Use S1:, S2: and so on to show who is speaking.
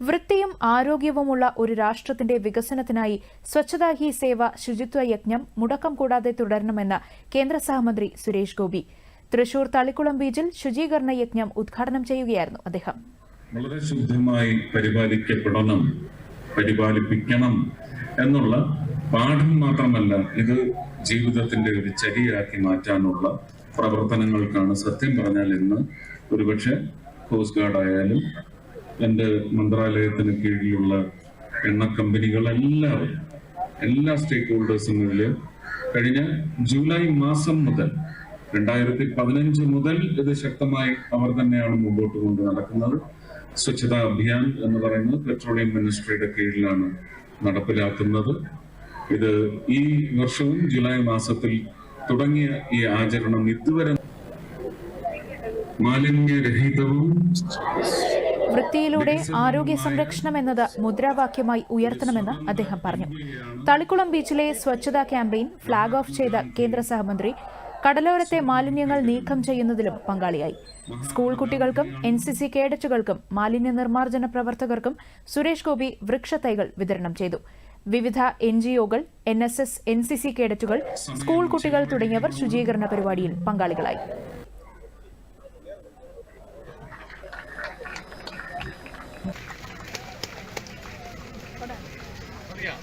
S1: വൃത്തിയും ആരോഗ്യവുമുള്ള ഒരു രാഷ്ട്രത്തിന്റെ വികസനത്തിനായി സ്വച്ഛതാ ഹി സേവ ശുചിത്വ യജ്ഞം മുടക്കം കൂടാതെ തുടരണമെന്ന് കേന്ദ്ര സഹമന്ത്രി സുരേഷ് ഗോപി. തൃശൂർ തളിക്കുളം ബീച്ചിൽ ശുചീകരണ യജ്ഞം ഉദ്ഘാടനം ചെയ്യുകയായിരുന്നു അദ്ദേഹം.
S2: വളരെ ശുദ്ധമായി പരിപാലിക്കപ്പെടണം പരിപാലിപ്പിക്കണം എന്നുള്ള പാഠം മാത്രമല്ല ഇത് ജീവിതത്തിന്റെ ഒരു ചരിയാക്കി മാറ്റാനുള്ള പ്രവർത്തനങ്ങൾക്കാണ് സത്യം പറഞ്ഞാൽ ഇന്ന് ഒരുപക്ഷെ കോസ്റ്റ് ഗാർഡ് ആയാലും എന്റെ മന്ത്രാലയത്തിന് കീഴിലുള്ള എണ്ണ കമ്പനികളെല്ലാവരും എല്ലാ സ്റ്റേക്ക് ഹോൾഡേഴ്സും കഴിഞ്ഞ ജൂലൈ മാസം മുതൽ രണ്ടായിരത്തി പതിനഞ്ച് മുതൽ ഇത് ശക്തമായി അവർ തന്നെയാണ് മുമ്പോട്ട് കൊണ്ട് നടക്കുന്നത്. സ്വച്ഛതാ അഭിയാൻ എന്ന് പറയുന്നത് പെട്രോളിയം മിനിസ്ട്രിയുടെ കീഴിലാണ് നടപ്പിലാക്കുന്നത്. ഇത് ഈ വർഷവും ജൂലൈ മാസത്തിൽ തുടങ്ങിയ ഈ ആചരണം ഇതുവരെ മാലിന്യരഹിതവും
S1: വൃത്തിയിലൂടെ ആരോഗ്യ സംരക്ഷണം എന്നത് മുദ്രാവാക്യമായി ഉയർത്തണമെന്ന് അദ്ദേഹം പറഞ്ഞു. തളിക്കുളം ബീച്ചിലെ സ്വച്ഛതാ ക്യാമ്പയിൻ ഫ്ളാഗ് ഓഫ് ചെയ്ത കേന്ദ്ര സഹമന്ത്രി കടലോരത്തെ മാലിന്യങ്ങൾ നീക്കം ചെയ്യുന്നതിലും പങ്കാളിയായി. സ്കൂൾ കുട്ടികൾക്കും എൻ സി സി കേഡറ്റുകൾക്കും മാലിന്യ നിർമ്മാർജന പ്രവർത്തകർക്കും സുരേഷ് ഗോപി വൃക്ഷത്തൈകൾ വിതരണം ചെയ്തു. വിവിധ എൻ ജിഒകൾ N S S N C C കേഡറ്റുകൾ school കുട്ടികൾ തുടങ്ങിയവർ ശുചീകരണ പരിപാടിയിൽ പങ്കാളികളായി. Yeah.